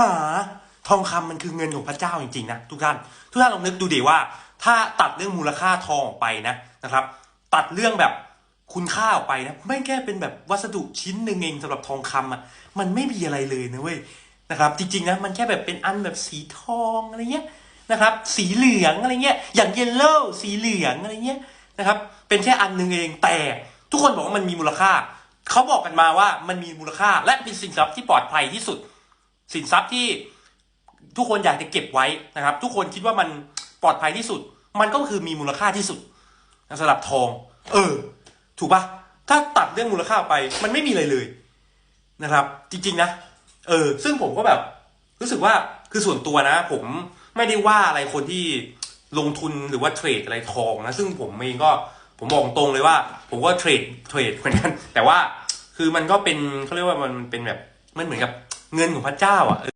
หาทองคำมันคือเงินของพระเจ้าจริงๆนะทุกท่านทุกท่านลองนึกดูดิว่า ถ้าตัดเรื่องมูลค่าทองออกไปนะนะครับ ตัดเรื่องแบบคุณค่าออกไปนะไม่แค่เป็นแบบวัสดุชิ้นหนึ่งเองสำหรับทองคำอะมันไม่มีอะไรเลยนะเว้ยนะครับจริงๆนะมันแค่แบบเป็นอันแบบสีทองอะไรเงี้ยนะครับสีเหลืองอะไรเงี้ยอย่างเยลโล่สีเหลืองอะไรเงี้ยนะครับเป็นแค่อันหนึ่งเองแต่ทุกคนบอกว่ามันมีมูลค่าเขาบอกกันมาว่ามันมีมูลค่าและเป็นสินทรัพย์ที่ปลอดภัยที่สุด สินทรัพย์ที่ทุกคนอยากจะเก็บไว้นะครับ ทุกคนคิดว่ามันปลอดภัยที่สุด มันก็คือมีมูลค่าที่สุดสำหรับทอง เออ ถูกปะถ้าตัดเรื่องมูลค่าไป มันไม่มีอะไรเลยนะครับ จริง ๆ นะเออ ซึ่งผมก็แบบ รู้สึกว่าคือส่วนตัวนะ ผมไม่ได้ว่าอะไรคนที่ลงทุนหรือว่าเทรดอะไรทองนะซึ่งผมเองก็ผมบอกตรงเลยว่า ผมก็เทรดเทรดเหมือนกันแต่ว่าคือมันก็เป็นเขาเรียกว่ามันเป็นแบบมันเหมือนกับ เงินของพระเจ้าอะเอ